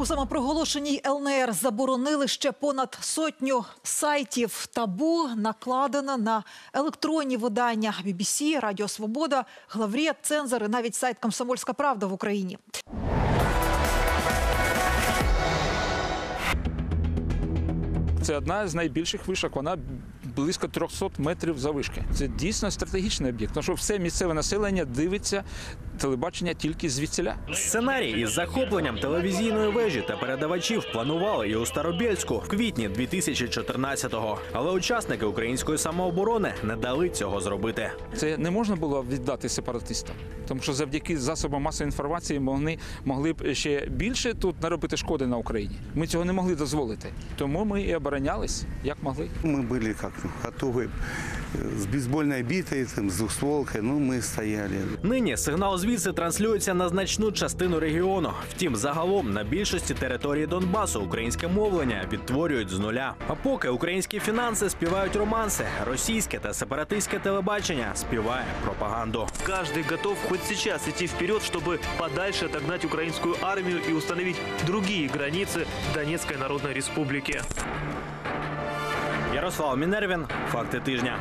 У самопроголошеній ЛНР заборонили ще понад сотню сайтів. Табу накладено на електронні видання BBC, Радіо Свобода, Главрія, цензори, навіть сайт Комсомольська Правда в Україні. Це одна з найбільших вишок. Вона близько 300 метрів завишки. Це дійсно стратегічний об'єкт. Тому що все місцеве населення дивиться телебачення тільки звідсіля. Сценарій із захопленням телевізійної вежі та передавачів планували і у Старобєльську в квітні 2014-го. Але учасники української самооборони не дали цього зробити. Це не можна було віддати сепаратистам, тому що завдяки засобам масової інформації вони могли б ще більше тут наробити шкоди на Україні. Ми цього не могли дозволити. Тому ми і оборонялись як могли. Мы были как готовы э, с бейсбольной битой, там, с двухстволкой, ну, мы стояли. Нині сигнал звідси транслюється на значну частину регіону. Втім, загалом на більшості території Донбасу українське мовлення відтворюють з нуля. А поки українські фінанси співають романси, російське та сепаратистське телебачення співає пропаганду. Каждый готов хоть сейчас идти вперед, чтобы подальше отогнать украинскую армию и установить другие границы Донецкой Народной Республики. Ярослав Мінервін, факти тижня.